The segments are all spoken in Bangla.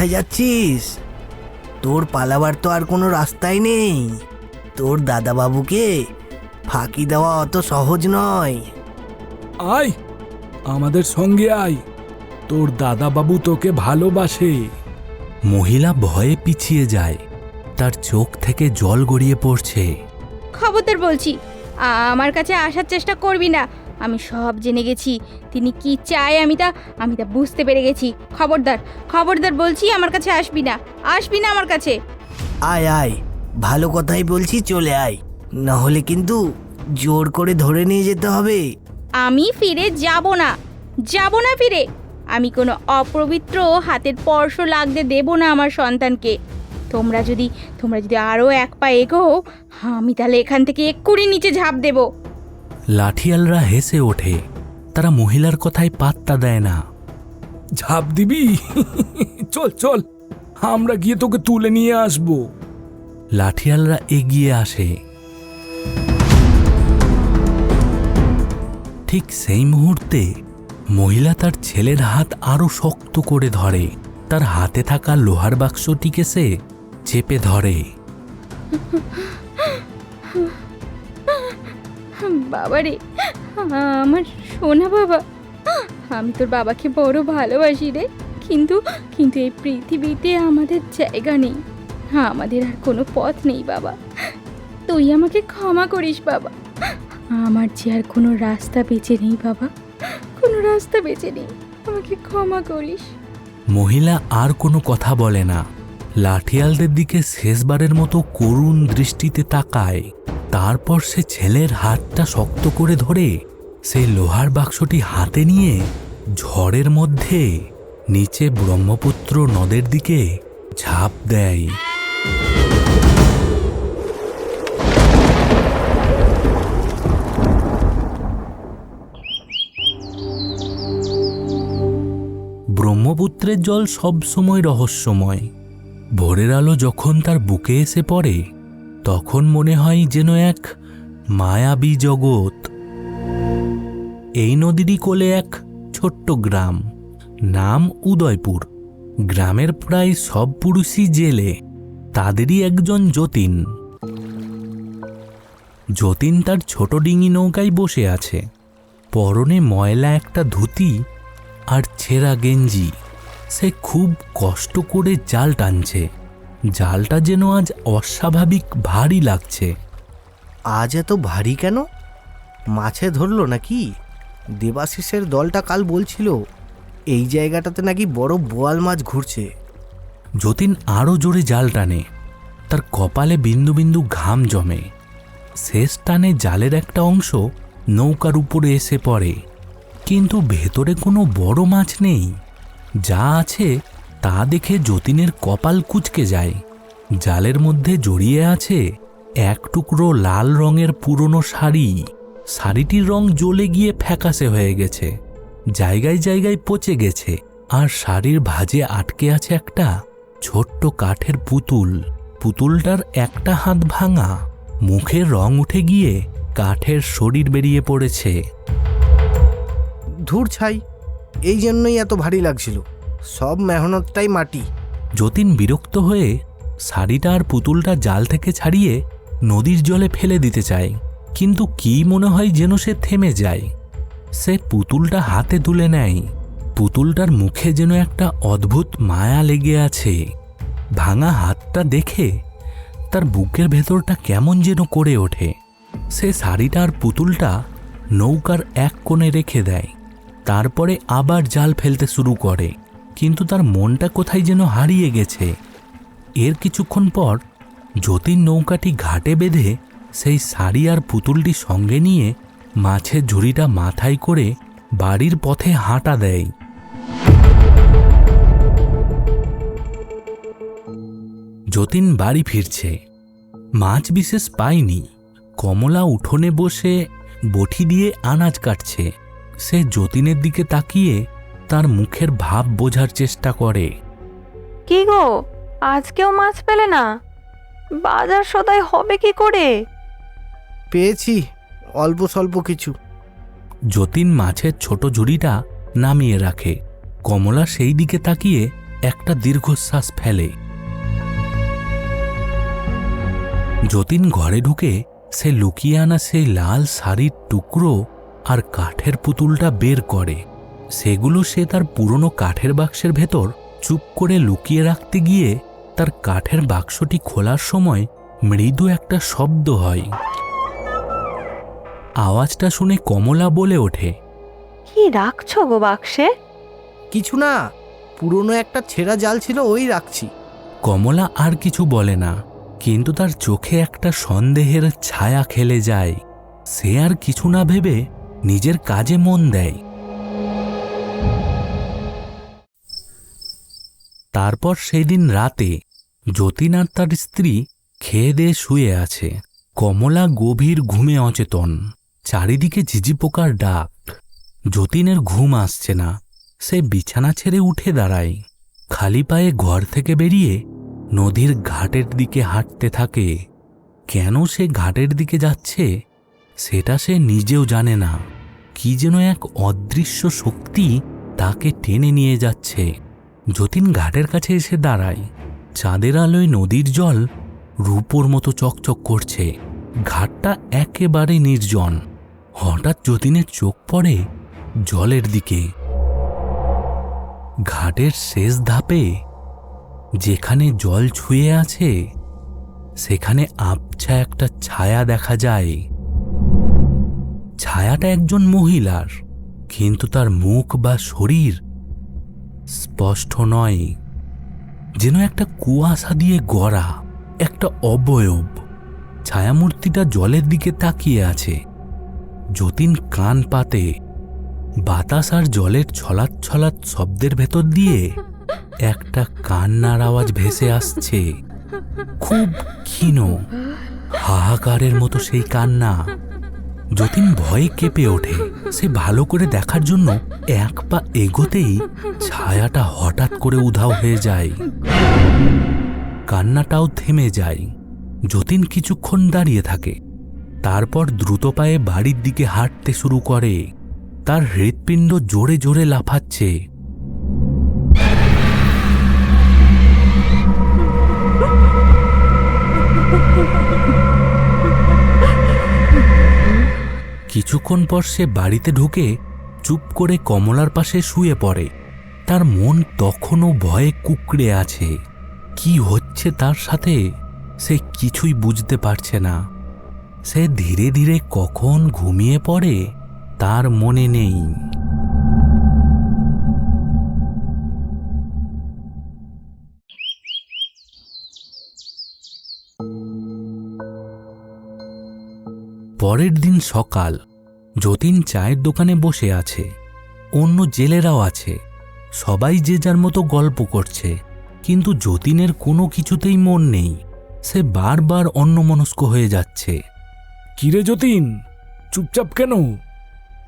কোথায় যাচ্ছিস? তোর পালাবার তো আর কোনো রাস্তাই নেই। তোর দাদাবাবুকে ফাঁকি দেওয়া অত সহজ নয়। আয় আমাদের সঙ্গে আয়। তোর দাদা বাবু তোকে ভালোবাসে। মহিলা ভয়ে পিছিয়ে যায়। তার চোখ থেকে জল গড়িয়ে পড়ছে। খবরদার বলছি আমার কাছে আসার চেষ্টা করবি না। আমি সব জেনে গেছি। তিনি কি চায় আমি তা আমি তা বুঝতে পেরে গেছি। খবরদার খবরদার বলছি আমার কাছে আসবি না। আসবি না আমার কাছে। আয় আয়। ভালো কথাই বলছি চলে আয়। না হলে কিন্তু জোর করে ধরে নিয়ে যেতে হবে। আমি ফিরে যাব না। যাব না ফিরে। আমি কোনো অপবিত্র হাতের স্পর্শ লাগতে দেব না আমার সন্তানকে। তোমরা যদি তোমরা যদি আরও এক পা এগো আমি তাহলে এখান থেকে এক্ষুনি নিচে ঝাঁপ দেবো। লাঠিয়ালরা হেসে ওঠে। তারা মহিলার কথায় পাত্তা দেয় না। ঝাঁপ দিবি? চল চল আমরা গিয়ে তোকে তুলে নিয়ে আসব। লাঠিয়ালরা এগিয়ে আসে। ঠিক সেই মুহূর্তে মহিলা তার ছেলের হাত আরও শক্ত করে ধরে। তার হাতে থাকা লোহার বাক্সটিকে সে চেপে ধরে। বাবা রে আমার সোনা বাবা, আমি তোর বাবাকে বড় ভালোবাসি রে। কিন্তু কিন্তু এই পৃথিবীতে আমাদের জায়গা নেই হ্যাঁ আমাদের আর কোনো পথ নেই বাবা। তুই আমাকে ক্ষমা করিস বাবা। আমার যে আর কোনো রাস্তা বেঁচে নেই বাবা, কোনো রাস্তা বেঁচে নেই, আমাকে ক্ষমা করিস। মহিলা আর কোনো কথা বলে না। লাঠিয়ালদের দিকে শেষবারের মতো করুণ দৃষ্টিতে তাকায়। তারপর সে ছেলের হাতটা শক্ত করে ধরে সেই লোহার বাক্সটি হাতে নিয়ে ঝড়ের মধ্যে নিচে ব্রহ্মপুত্র নদের দিকে ঝাঁপ দেয়। ব্রহ্মপুত্রের জল সবসময় রহস্যময়। ভোরের আলো যখন তার বুকে এসে পড়ে তখন মনে হয় যেন এক মায়াবী জগৎ। এই নদীরই কোলে এক ছোট্ট গ্রাম, নাম উদয়পুর। গ্রামের প্রায় সব পুরুষই জেলে, তাদেরই একজন যতীন। যতীন তার ছোট ডিঙি নৌকায় বসে আছে। পরনে ময়লা একটা ধুতি আর ছেঁড়া গেঞ্জি। সে খুব কষ্ট করে জাল টানছে। জালটা যেন আজ অস্বাভাবিক ভারী লাগছে। আজ এত ভারী কেন? মাছে ধরলো নাকি? দেবাশিসের দলটা কাল বলছিল এই জায়গাটাতে নাকি বড় বোয়াল মাছ ঘুরছে। যতীন আরও জোরে জাল টানে। তার কপালে বিন্দু বিন্দু ঘাম জমে। শেষ টানে জালের একটা অংশ নৌকার উপরে এসে পড়ে। কিন্তু ভেতরে কোনো বড় মাছ নেই। যা আছে তা দেখে যতীনের কপাল কুচকে যায়। জালের মধ্যে জড়িয়ে আছে এক টুকরো লাল রঙের পুরনো শাড়ি। শাড়িটির রং জ্বলে গিয়ে ফ্যাকাশে হয়ে গেছে। জায়গায় জায়গায় পচে গেছে আর শাড়ির ভাজে আটকে আছে একটা ছোট্ট কাঠের পুতুল। পুতুলটার একটা হাত ভাঙা। মুখের রং উঠে গিয়ে কাঠের শরীর বেরিয়ে পড়েছে। ধূর ছাই, এই জন্যই এত ভারী লাগছিল। সব মেহনতটাই মাটি। যতীন বিরক্ত হয়ে শাড়িটা আর পুতুলটা জাল থেকে ছাড়িয়ে নদীর জলে ফেলে দিতে চায়, কিন্তু কি মনে হয় যেন সে থেমে যায়। সে পুতুলটা হাতে তুলে নেয়। পুতুলটার মুখে যেন একটা অদ্ভুত মায়া লেগে আছে। ভাঙা হাতটা দেখে তার বুকের ভেতরটা কেমন যেন করে ওঠে। সে শাড়িটা আর পুতুলটা নৌকার এক কোণে রেখে দেয়, তারপরে আবার জাল ফেলতে শুরু করে। কিন্তু তার মনটা কোথায় যেন হারিয়ে গেছে। এর কিছুক্ষণ পর যতীন নৌকাটি ঘাটে বেঁধে সেই শাড়ি আর পুতুলটি সঙ্গে নিয়ে মাছের ঝুড়িটা মাথায় করে বাড়ির পথে হাঁটা দেয়। যতীন বাড়ি ফিরছে। মাছ বিশেষ পায়নি। কমলা উঠোনে বসে বটি দিয়ে আনাজ কাটছে। সে যতীনের দিকে তাকিয়ে তার মুখের ভাব বোঝার চেষ্টা করে। কি গো? আজকেও মাছ পেলে না? বাজার সদাই হবে কি করে? পেয়েছি অল্প স্বল্প কিছু। যতীন মাছের ছোট ঝুড়িটা নামিয়ে রাখে। কমলা সেই দিকে তাকিয়ে একটা দীর্ঘশ্বাস ফেলে। যতীন ঘরে ঢুকে সে লুকিয়ে আনা সেই লাল শাড়ির টুকরো আর কাঠের পুতুলটা বের করে। সেগুলো সে তার পুরনো কাঠের বাক্সের ভেতর চুপ করে লুকিয়ে রাখতে গিয়ে তার কাঠের বাক্সটি খোলার সময় মৃদু একটা শব্দ হয়। আওয়াজটা শুনে কমলা বলে ওঠে কি রাখছো গো বাক্সে? কিছু না পুরনো একটা ছেঁড়া জাল ছিল ওই রাখছি। কমলা আর কিছু বলে না কিন্তু তার চোখে একটা সন্দেহের ছায়া খেলে যায়। সে আর কিছু না ভেবে নিজের কাজে মন দেয়। তারপর সেদিন রাতে যতীন আর তার স্ত্রী খেয়ে দিয়ে শুয়ে আছে। কমলা গভীর ঘুমে অচেতন। চারিদিকে ঝিঝি পোকার ডাক। যতীনের ঘুম আসছে না। সে বিছানা ছেড়ে উঠে দাঁড়ায়। খালি পায়ে ঘর থেকে বেরিয়ে নদীর ঘাটের দিকে হাঁটতে থাকে। কেন সে ঘাটের দিকে যাচ্ছে? সেটা সে নিজেও জানে না। কি যেন এক অদৃশ্য শক্তি তাকে টেনে নিয়ে যাচ্ছে। যতীন ঘাটের কাছে এসে দাঁড়ায়। চাঁদের আলোয় নদীর জল রূপোর মতো চকচক করছে। ঘাটটা একেবারে নির্জন। হঠাৎ যতীনের চোখ পড়ে জলের দিকে। ঘাটের শেষ ধাপে যেখানে জল ছুঁয়ে আছে, সেখানে আবছা একটা ছায়া দেখা যায়। ছায়াটা একজন মহিলার, কিন্তু তার মুখ বা শরীর স্পষ্ট নয়, যেন একটা কুয়াশা দিয়ে গড়া, একটা অবয়ব। ছায়ামূর্তিটা জলের দিকে তাকিয়ে আছে। যতীন কান পাতে, বাতাস আর জলের ছলাৎ ছলাৎ শব্দের ভেতর দিয়ে একটা কান্নার আওয়াজ ভেসে আসছে। খুব ক্ষীণ, হাহাকারের মতো সেই কান্না। যতীন ভয়ে কেঁপে ওঠে। সে ভালো করে দেখার জন্য এক পা এগোতেই ছায়াটা হঠাৎ করে উধাও হয়ে যায়। কান্নাটাও থেমে যায়। যতীন কিছুক্ষণ দাঁড়িয়ে থাকে। তারপর দ্রুত পায়ে বাড়ির দিকে হাঁটতে শুরু করে। তার হৃৎপিণ্ড জোরে জোরে লাফাচ্ছে। কিছুক্ষণ পর সে বাড়িতে ঢুকে চুপ করে কমলার পাশে শুয়ে পড়ে। তার মন তখনও ভয়ে কুকড়ে আছে। কি হচ্ছে তার সাথে? সে কিছুই বুঝতে পারছে না। সে ধীরে ধীরে কখন ঘুমিয়ে পড়ে তার মনে নেই। পরের দিন সকাল যতীন চায়ের দোকানে বসে আছে অন্য জেলেরাও আছে সবাই যে যার মতো গল্প করছে কিন্তু যতীনের কোনো কিছুতেই মন নেই সে বারবার অন্যমনস্ক হয়ে যাচ্ছে। কিরে যতীন চুপচাপ কেন?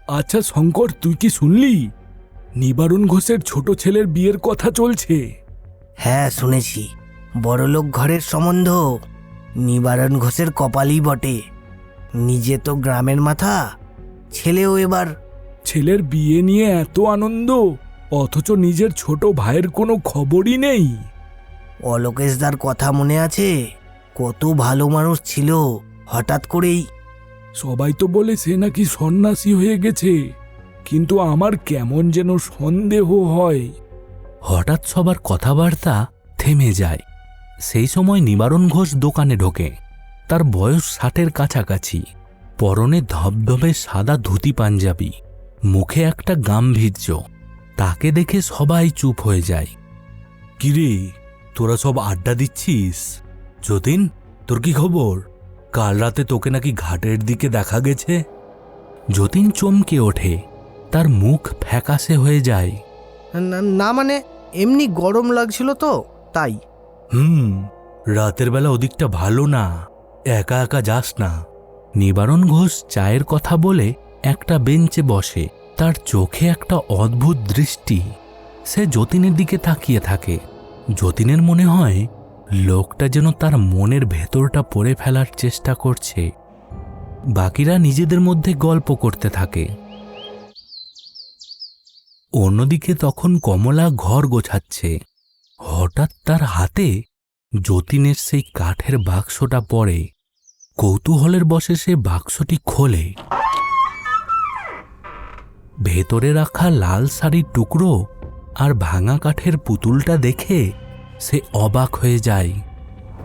আচ্ছা শঙ্কর তুই কি শুনলি? নিবারণ ঘোষের ছোট ছেলের বিয়ের কথা চলছে। হ্যাঁ শুনেছি। বড়লোক ঘরের সম্বন্ধ। নিবারণ ঘোষের কপালই বটে। নিজে তো গ্রামের মাথা ছেলেও এবার। ছেলের বিয়ে নিয়ে এত আনন্দ অথচ নিজের ছোট ভাইয়ের কোনো খবরই নেই। অলোকেশদার কথা মনে আছে? কত ভালো মানুষ ছিল হঠাৎ করেই। সবাই তো বলে সে নাকি সন্ন্যাসী হয়ে গেছে কিন্তু আমার কেমন যেন সন্দেহ হয়। হঠাৎ সবার কথাবার্তা থেমে যায়। সেই সময় নিবারণ ঘোষ দোকানে ঢোকে। তার বয়স ষাটের কাছাকাছি। পরনে ধবধবে সাদা ধুতি পাঞ্জাবি মুখে একটা গাম্ভীর্য। তাকে দেখে সবাই চুপ হয়ে যায়। কিরে তোরা সব আড্ডা দিচ্ছিস? যতীন তোর কি খবর? কাল রাতে তোকে নাকি ঘাটের দিকে দেখা গেছে? যতীন চমকে ওঠে। তার মুখ ফ্যাকাশে হয়ে যায়। না না মানে এমনি গরম লাগছিল তো তাই। হুম রাতের বেলা ওদিকটা ভালো না। একা একা যাস না। নিবারণ ঘোষ চায়ের কথা বলে একটা বেঞ্চে বসে। তার চোখে একটা অদ্ভুত দৃষ্টি। সে যতীনের দিকে তাকিয়ে থাকে। যতীনের মনে হয়, লোকটা যেন তার মনের ভেতরটা পড়ে ফেলার চেষ্টা করছে। বাকিরা নিজেদের মধ্যে গল্প করতে থাকে। অন্যদিকে তখন কমলা ঘর গোছাচ্ছে। হঠাৎ তার হাতে যতীনের সেই কাঠের বাক্সটা পড়ে। কৌতূহলের বসে সে বাক্সটি খোলে। ভেতরে রাখা লাল শাড়ির টুকরো আর ভাঙা কাঠের পুতুলটা দেখে সে অবাক হয়ে যায়।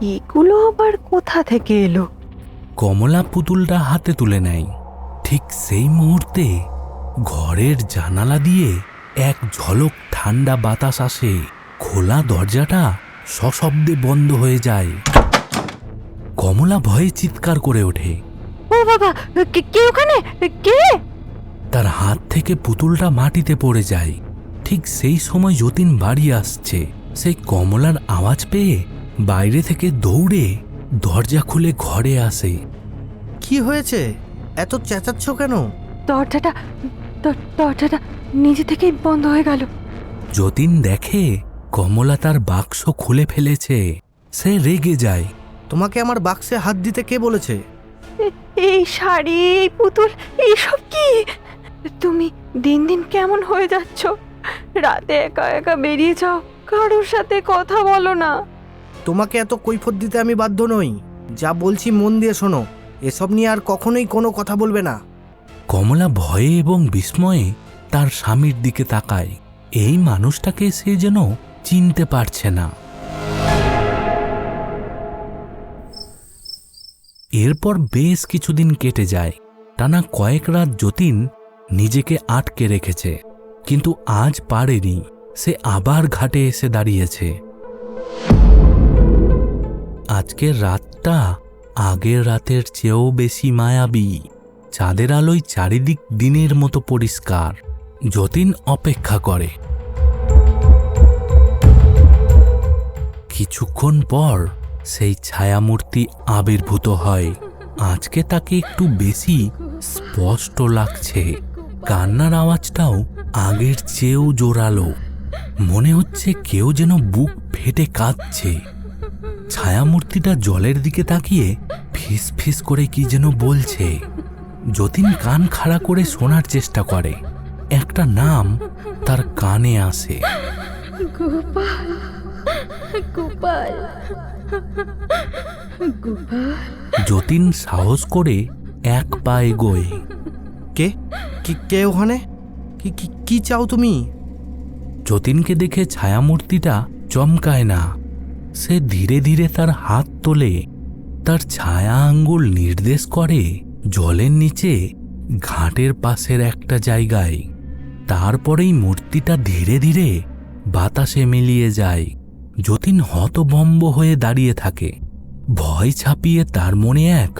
এগুলো আবার কোথা থেকে এলো? কমলা পুতুলটা হাতে তুলে নেয়। ঠিক সেই মুহূর্তে ঘরের জানালা দিয়ে এক ঝলক ঠান্ডা বাতাস আসে। খোলা দরজাটা সশব্দে বন্ধ হয়ে যায়। কমলা ভয়ে চিৎকার করে ওঠে। ও বাবা কে কে ওখানে? কে? তার হাত থেকে পুতুলটা মাটিতে পড়ে যায়। ঠিক সেই সময় যতীন বাড়ি আসছে। সেই কমলার আওয়াজ পেয়ে বাইরে থেকে দৌড়ে দরজা খুলে ঘরে আসে। কি হয়েছে? এত চেঁচাচ্ছ কেন? দরজাটা দরজাটা নিজে থেকেই বন্ধ হয়ে গেল। যতীন দেখে কমলা তার বাক্স খুলে ফেলেছে। সে রেগে যায়। তোমাকে আমার বাক্সে হাত দিতে কে বলেছে? এই শাড়ি এই পুতুল এইসব কি? তুমি দিন দিন কেমন হয়ে যাচ্ছ? রাতে একা একা বেরিয়ে যাও কারোর সাথে কথা বলো না। তোমাকে এত কৈফত দিতে আমি বাধ্য নই। যা বলছি মন দিয়ে শোনো এসব নিয়ে আর কখনোই কোনো কথা বলবে না। কমলা ভয়ে এবং বিস্ময়ে তার স্বামীর দিকে তাকায়। এই মানুষটাকে সে যেন চিনতে পারছে না। এরপর বেশ কিছুদিন কেটে যায়। টানা কয়েক রাত যতীন নিজেকে আটকে রেখেছে, কিন্তু আজ পারেনি। সে আবার ঘাটে এসে দাঁড়িয়েছে। আজকের রাতটা আগের রাতের চেয়েও বেশি মায়াবী। চাঁদের আলোয় চারিদিক দিনের মতো পরিষ্কার। যতীন অপেক্ষা করে। কিছুক্ষণ পর সেই ছায়ামূর্তি আবির্ভূত হয়। আজকে তাকে একটু বেশি স্পষ্ট লাগছে। কান্নার আওয়াজটাও আগের চেয়েও জোরালো। মনে হচ্ছে কেউ যেন বুক ফেটে কাঁদছে। ছায়ামূর্তিটা জলের দিকে তাকিয়ে ফিস ফিস করে কি যেন বলছে। যতীন কান খাড়া করে শোনার চেষ্টা করে। একটা নাম তার কানে আসে। গোপাল গোপাল। যতীন সাহস করে এক পা এগোয় কে? কি কে ওখানে? কি কি কি চাও তুমি? যতীনকে দেখে ছায়ামূর্তিটা চমকায় না। সে ধীরে ধীরে তার হাত তোলে তার ছায়া আঙ্গুল নির্দেশ করে জলের নিচে ঘাটের পাশের একটা জায়গায়। তারপরেই মূর্তিটা ধীরে ধীরে বাতাসে মিলিয়ে যায়। যতীন হতবম্ব হয়ে দাঁড়িয়ে থাকে। ভয় ছাপিয়ে তার মনে এক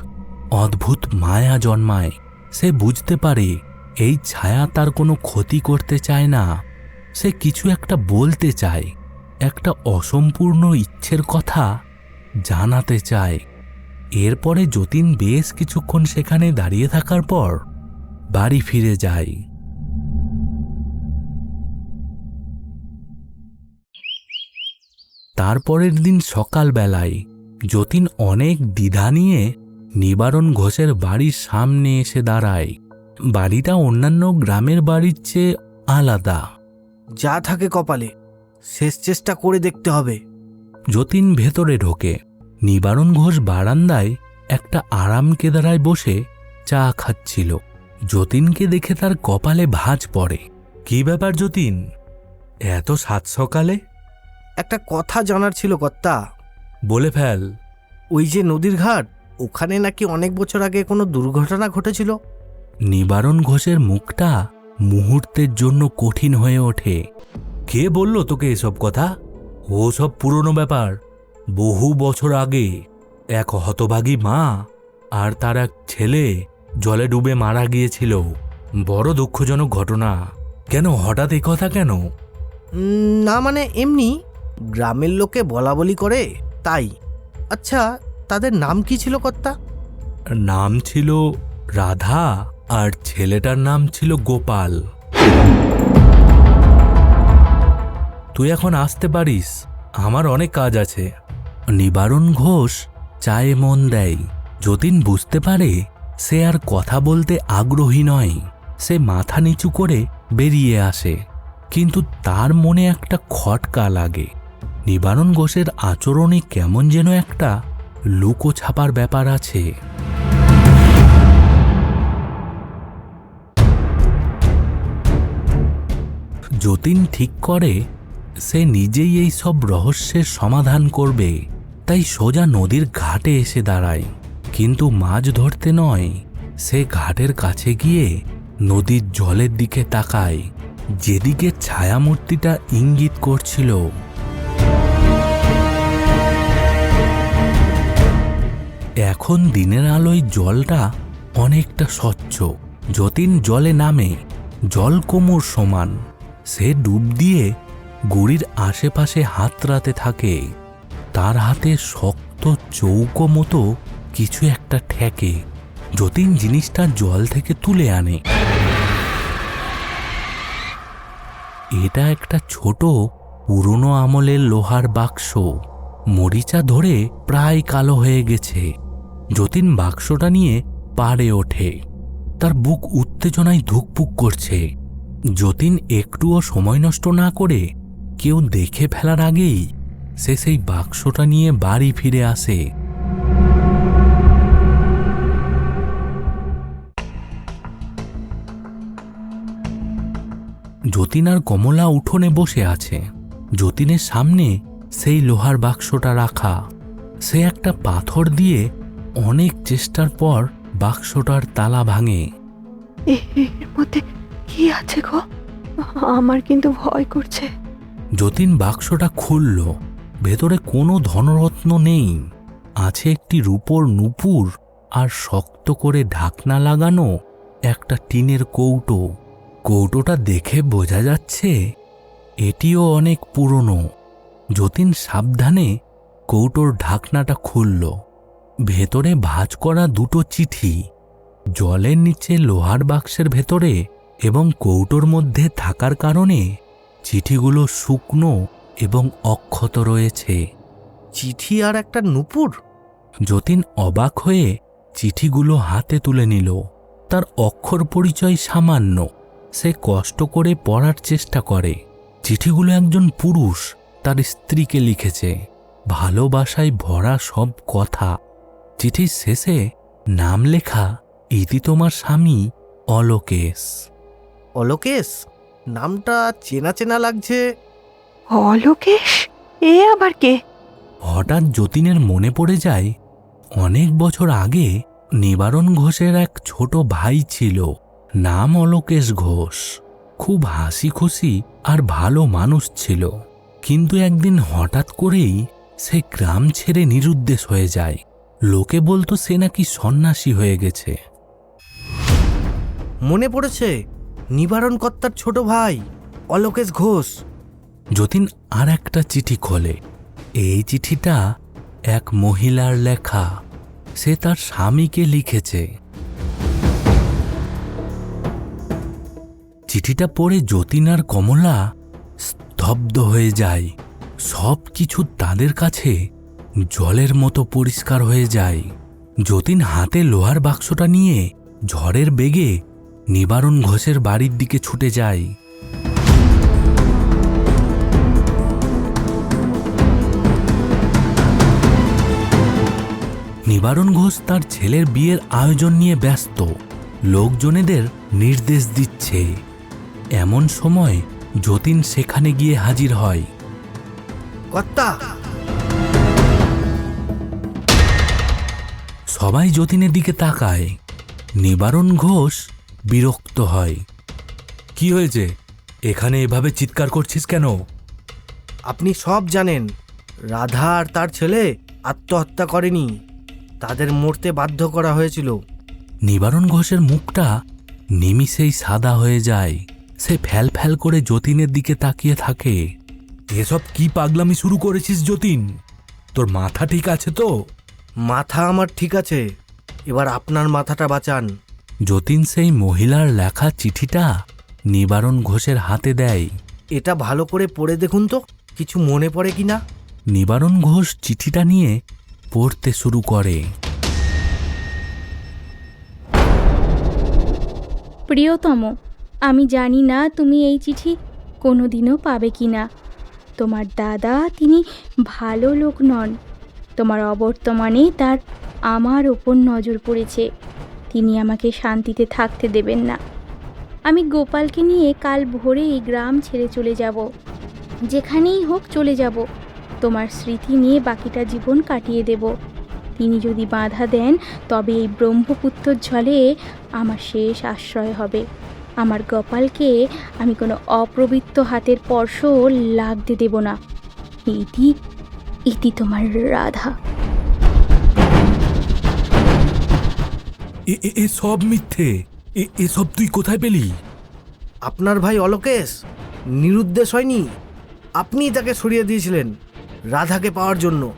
অদ্ভুত মায়া জন্মায়। সে বুঝতে পারে এই ছায়া তার কোনো ক্ষতি করতে চায় না। সে কিছু একটা বলতে চায়, একটা অসম্পূর্ণ ইচ্ছের কথা জানাতে চায়। এরপরে যতীন বেশ কিছুক্ষণ সেখানে দাঁড়িয়ে থাকার পর বাড়ি ফিরে যায়। তারপরের দিন সকালবেলায় যতীন অনেক দ্বিধা নিয়ে নিবারণ ঘোষের বাড়ির সামনে এসে দাঁড়ায়। বাড়িটা অন্যান্য গ্রামের বাড়ির চেয়ে আলাদা। যা থাকে কপালে শেষ চেষ্টা করে দেখতে হবে। যতীন ভেতরে ঢোকে। নিবারণ ঘোষ বারান্দায় একটা আরাম কেদারায় বসে চা খাচ্ছিল। যতীনকে দেখে তার কপালে ভাঁজ পড়ে। কি ব্যাপার যতীন? এত সাত সকালে একটা কথা জানার ছিল কর্তা। বলে ফেল। ওই যে নদীর ঘাট ওখানে নাকি অনেক বছর আগে কোনো দুর্ঘটনা ঘটেছিল? নিবারণ ঘোষের মুখটা মুহূর্তের জন্য কঠিন হয়ে ওঠে। কে বলল তোকে এসব কথা? ও সব পুরনো ব্যাপার। বহু বছর আগে এক হতভাগী মা আর তার এক ছেলে জলে ডুবে মারা গিয়েছিল। বড় দুঃখজনক ঘটনা। কেন? হঠাৎ এই কথা কেন? না মানে এমনি গ্রামের লোকে বলা বলি করে? তাই। আচ্ছা তাদের নাম কি ছিল কর্তা? নাম ছিল রাধা আর ছেলেটার নাম ছিল গোপাল। তুই এখন আসতে পারিস। আমার অনেক কাজ আছে। নিবারণ ঘোষ চায়ে মন দেয়। যতীন বুঝতে পারে সে আর কথা বলতে আগ্রহী নয়। সে মাথা নিচু করে বেরিয়ে আসে। কিন্তু তার মনে একটা খটকা লাগে। নিবারণ ঘোষের আচরণে কেমন যেন একটা লুকো ছাপার ব্যাপার আছে। যতীন ঠিক করে, সে নিজেই এই সব রহস্যের সমাধান করবে। তাই সোজা নদীর ঘাটে এসে দাঁড়ায়। কিন্তু মাছ ধরতে নয়, সে ঘাটের কাছে গিয়ে নদীর জলের দিকে তাকায়। যেদিকে ছায়ামূর্তিটা ইঙ্গিত করছিল এখন দিনের আলোয় জলটা অনেকটা স্বচ্ছ। যতীন জলে নামে, জল কোমর সমান। সে ডুব দিয়ে গুড়ির আশেপাশে হাতড়াতে থাকে। তার হাতে শক্ত চৌকো মতো কিছু একটা ঠেকে। যতীন জিনিসটা জল থেকে তুলে আনে। এটা একটা ছোট, পুরনো আমলের লোহার বাক্স। মরিচা ধরে প্রায় কালো হয়ে গেছে। যতীন বাক্সটা নিয়ে পাড়ে ওঠে। তার বুক উত্তেজনায় ধুকপুক করছে। যতীন একটুও সময় নষ্ট না করে কেউ দেখে ফেলার আগেই সে সেই বাক্সটা নিয়ে বাড়ি ফিরে আসে। যতীন আর কমলা উঠোনে বসে আছে। যতীনের সামনে সেই লোহার বাক্সটা রাখা। সে একটা পাথর দিয়ে অনেক চেষ্টার পর বাক্সটার তালা ভাঙে। এর মধ্যে কি আছে গো? আমার কিন্তু ভয় করছে। যতীন বাক্সটা খুলল। ভেতরে কোনো ধনরত্ন নেই। আছে একটি রূপোর নুপুর আর শক্ত করে ঢাকনা লাগানো একটা টিনের কৌটো। কৌটোটা দেখে বোঝা যাচ্ছে এটিও অনেক পুরনো। যতীন সাবধানে কৌটোর ঢাকনাটা খুলল। ভেতরে ভাঁজ করা দুটো চিঠি জলের নিচে লোহার বাক্সের ভেতরে এবং কৌটোর মধ্যে থাকার কারণে চিঠিগুলো শুকনো এবং অক্ষত রয়েছে। চিঠি আর একটা নুপুর? যতীন অবাক হয়ে চিঠিগুলো হাতে তুলে নিল। তার অক্ষর পরিচয় সামান্য। সে কষ্ট করে পড়ার চেষ্টা করে। চিঠিগুলো একজন পুরুষ তার স্ত্রীকে লিখেছে। ভালোবাসায় ভরা সব কথা। চিঠির শেষে নাম লেখা ইতি তোমার স্বামী অলোকেশ। অলোকেশ? নামটা চেনা চেনা লাগছে। অলোকেশ? এ আবার কে? হঠাৎ যতীনের মনে পড়ে যায় অনেক বছর আগে নিবারণ ঘোষের এক ছোট ভাই ছিল নাম অলোকেশ ঘোষ। খুব হাসি খুশি আর ভালো মানুষ ছিল। কিন্তু একদিন হঠাৎ করেই সে গ্রাম ছেড়ে নিরুদ্দেশ হয়ে যায়। লোকে বলতো সে নাকি সন্ন্যাসী হয়ে গেছে। মনে পড়েছে নিবারণ কর্তার ছোট ভাই অলোকেশ ঘোষ। যতীন আর একটা চিঠি খোলে। এই চিঠিটা এক মহিলার লেখা। সে তার স্বামীকে লিখেছে। চিঠিটা পড়ে যতীন আর কমলা স্তব্ধ হয়ে যায়। সব কিছু তাদের কাছে জলের মতো পরিষ্কার হয়ে যায়। যতীন হাতে লোহার বাক্সটা নিয়ে ঝড়ের বেগে নিবারণ ঘোষের বাড়ির দিকে ছুটে যায়। নিবারণ ঘোষ তার ছেলের বিয়ের আয়োজন নিয়ে ব্যস্ত। লোকজনেদের নির্দেশ দিচ্ছে। এমন সময় যতীন সেখানে গিয়ে হাজির হয়। কর্তা সবাই যতীনের দিকে তাকায়। নিবারণ ঘোষ বিরক্ত হয়। কি হয়েছে? এখানে এভাবে চিৎকার করছিস কেন? আপনি সব জানেন রাধা আর তার ছেলে আত্মহত্যা করেনি। তাদের মরতে বাধ্য করা হয়েছিল। নিবারণ ঘোষের মুখটা নিমিষেই সাদা হয়ে যায়। সে ফ্যাল ফ্যাল করে যতীনের দিকে তাকিয়ে থাকে। এসব কি পাগলামি শুরু করেছিস যতীন? তোর মাথা ঠিক আছে তো? মাথা আমার ঠিক আছে। এবার আপনার মাথাটা বাঁচান। যতীন সেই মহিলার লেখা চিঠিটা নিবারণ ঘোষের হাতে দেয়। এটা ভালো করে পড়ে দেখুন তো কিছু মনে পড়ে কি না নিবারণ ঘোষ চিঠিটা নিয়ে পড়তে শুরু করে। প্রিয়তম আমি জানি না তুমি এই চিঠি কোনোদিনও পাবে কি না তোমার দাদা তিনি ভালো লোক নন। তোমার অবর্তমানে তার আমার ওপর নজর পড়েছে। তিনি আমাকে শান্তিতে থাকতে দেবেন না। আমি গোপালকে নিয়ে কাল ভোরে এই গ্রাম ছেড়ে চলে যাব। যেখানেই হোক চলে যাব। তোমার স্মৃতি নিয়ে বাকিটা জীবন কাটিয়ে দেব। তিনি যদি বাধা দেন, তবে এই ব্রহ্মপুত্র জলে আমার শেষ আশ্রয় হবে। আমার গোপালকে আমি কোনো অপ্রবৃত্ত হাতের স্পর্শ লাগতে দেব না। ইতি ইতি তোমার রাধা। এ এ- এ সব মিথ্যে। এ এসব তুই কোথায় পেলি? আপনার ভাই অলোকেশ? নিরুদ্দেশ হয়নি? আপনিই তাকে সরিয়ে দিয়েছিলেন রাধাকে পাওয়ার জন্য।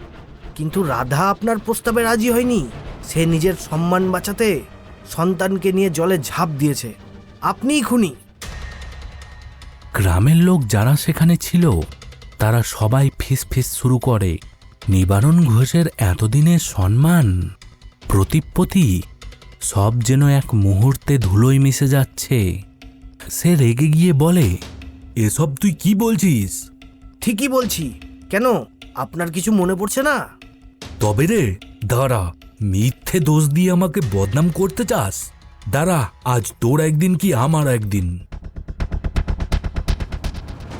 কিন্তু রাধা আপনার প্রস্তাবে রাজি হয়নি। সে নিজের সম্মান বাঁচাতে সন্তানকে নিয়ে জলে ঝাঁপ দিয়েছে। আপনিই খুনি। গ্রামের লোক যারা সেখানে ছিল তারা সবাই ফিস ফিস শুরু করে। নিবারণ ঘোষের এতদিনের সম্মান প্রতিপতি সব যেন এক মুহূর্তে ধুলোয় মিশে যাচ্ছে। সে রেগে গিয়ে বলে এসব তুই কি বলছিস? ঠিকই বলছি। কেন? আপনার কিছু মনে পড়ছে না? তবে রে দাঁড়া মিথ্যে দোষ দিয়ে আমাকে বদনাম করতে চাস? দাঁড়া আজ তোর একদিন কি আমার একদিন?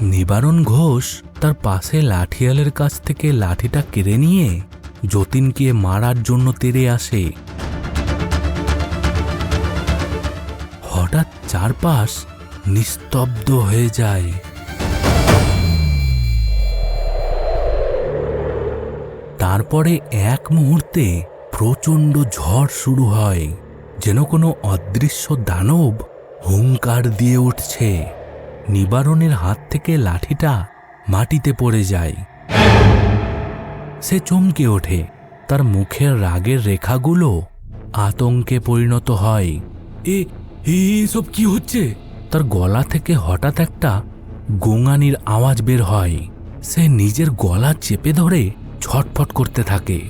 নিবারণ ঘোষ তার পাশে লাঠিয়ালের কাছ থেকে লাঠিটা কেড়ে নিয়ে যতীনকে মারার জন্য তেড়ে আসে। হঠাৎ চারপাশ নিস্তব্ধ হয়ে যায়। তারপরে এক মুহূর্তে প্রচণ্ড ঝড় শুরু হয়, যেন কোনো অদৃশ্য দানব হুঙ্কার দিয়ে উঠছে। নিবারণের হাত থেকে লাঠিটা মাটিতে পড়ে যায়। সে চমকে ওঠে। তার মুখের রাগের রেখাগুলো আতঙ্কে পরিণত হয়। এ এসব কি হচ্ছে? তার গলা থেকে হঠাৎ একটা গোঙানির আওয়াজ বের হয়। সে নিজের গলা চেপে ধরে ছটফট করতে থাকে।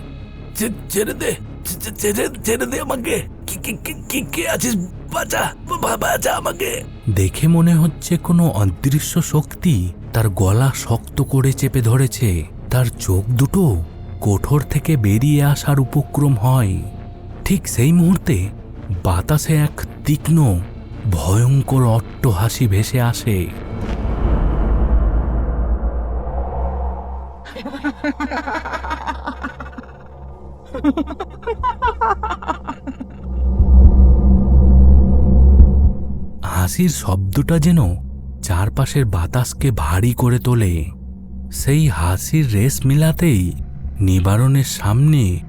ছেড়ে দে ছেড়ে ছেড়ে দে আমাকে। কি কি কি- কি কে আছিস? বাঁচা। বা- বাঁচা আমাকে। দেখে মনে হচ্ছে কোনো অদৃশ্য শক্তি তার গলা শক্ত করে চেপে ধরেছে। তার চোখ দুটো কোঠর থেকে বেরিয়ে আসার উপক্রম হয়। ঠিক সেই মুহূর্তে বাতাসে এক তীক্ষ্ণ ভয়ঙ্কর অট্ট হাসি ভেসে আসে। হাসির শব্দটা যেন চারপাশের বাতাসকে ভারী করে তোলে। সেই হাসির রেশ মিলাতেই নিবারণের সামনে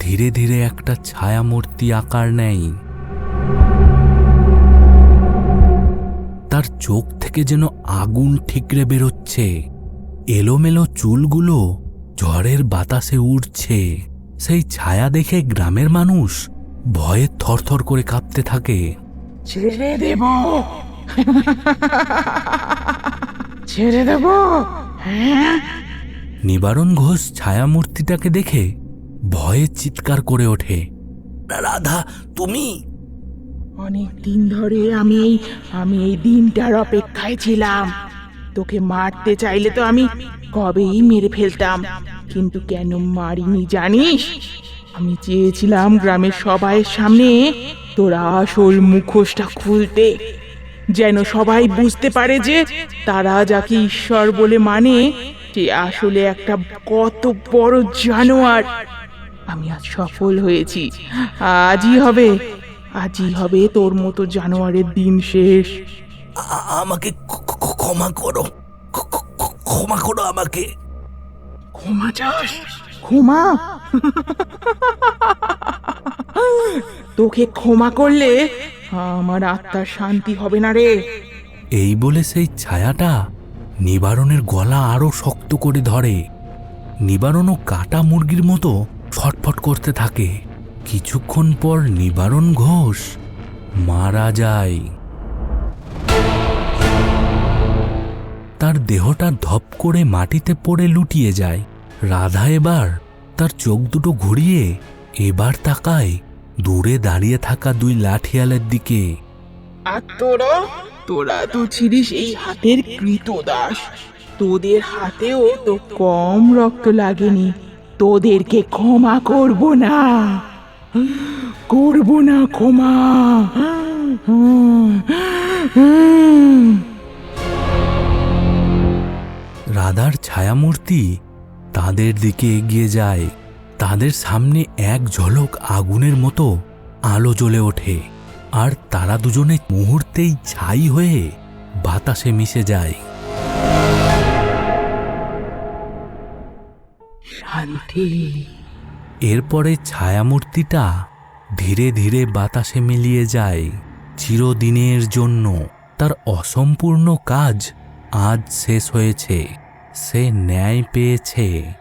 ধীরে ধীরে একটা ছায়ামূর্তি আকার নেয়। তার চোখ থেকে যেন আগুন ঠিকরে বেরোচ্ছে। এলোমেলো চুলগুলো ঝড়ের বাতাসে উড়ছে। সেই ছায়া দেখে গ্রামের মানুষ ভয়ে থরথর করে কাঁপতে থাকে। ছেড়ে দেব। ছেড়ে দেব। হ্যাঁ? নিবারণ ঘোষ ছায়ামূর্তিটাকে দেখে ভয়ে চিৎকার করে ওঠে রাধা তুমি? অনেক দিন ধরে আমি এই আমি এই দিনটার অপেক্ষায় ছিলাম। তোকে মারতে চাইলে তো আমি কবেই মেরে ফেলতাম। কিন্তু কেন মারিনি জানিস? আমি চেয়েছিলাম গ্রামের সবাইয়ের সামনে তোরা আসল মুখোশটা খুলতে, যেন সবাই বুঝতে পারে যে তারা যাকে ঈশ্বর বলে মানে সে আসলে একটা কত বড় জানোয়ার। আমি আজ সফল হয়েছি। আজই হবে আজই হবে তোর মতো জানোয়ারের দিন শেষ। আমাকে ক্ষমা করো। ক্ষমা করো আমাকে। ক্ষমা চাস? ক্ষমা? তোকে ক্ষমা করলে আমার আত্মার শান্তি হবে না রে। এই বলে সেই ছায়াটা নিবারণের গলা আরও শক্ত করে ধরে। নিবারণও কাটা মুরগির মতো ফটফট করতে থাকে। কিছুক্ষণ পর নিবারণ ঘোষ মারা যায়। তার দেহটা ধপ করে মাটিতে পড়ে লুটিয়ে যায়। রাধা এবার তার চোখ দুটো ঘুরিয়ে এবার তাকায় দূরে দাঁড়িয়ে থাকা দুই লাঠিয়ালের দিকে। আর তোরও তোরা তো ছিলিস এই হাতের কৃতদাস। তোদের হাতেও তো কম রক্ত লাগেনি। তোদেরকে ক্ষমা করব না। করব না ক্ষমা। রাধার ছায়ামূর্তি তাদের দিকে এগিয়ে যায়। তাদের সামনে এক ঝলক আগুনের মতো আলো জ্বলে ওঠে আর তারা দুজনে মুহূর্তেই ছাই হয়ে বাতাসে মিশে যায়। শান্তি। এরপরে ছায়ামূর্তিটা ধীরে ধীরে বাতাসে মিলিয়ে যায় চিরদিনের জন্য। তার অসম্পূর্ণ কাজ আজ শেষ হয়েছে। সে ন্যায় পেয়েছে।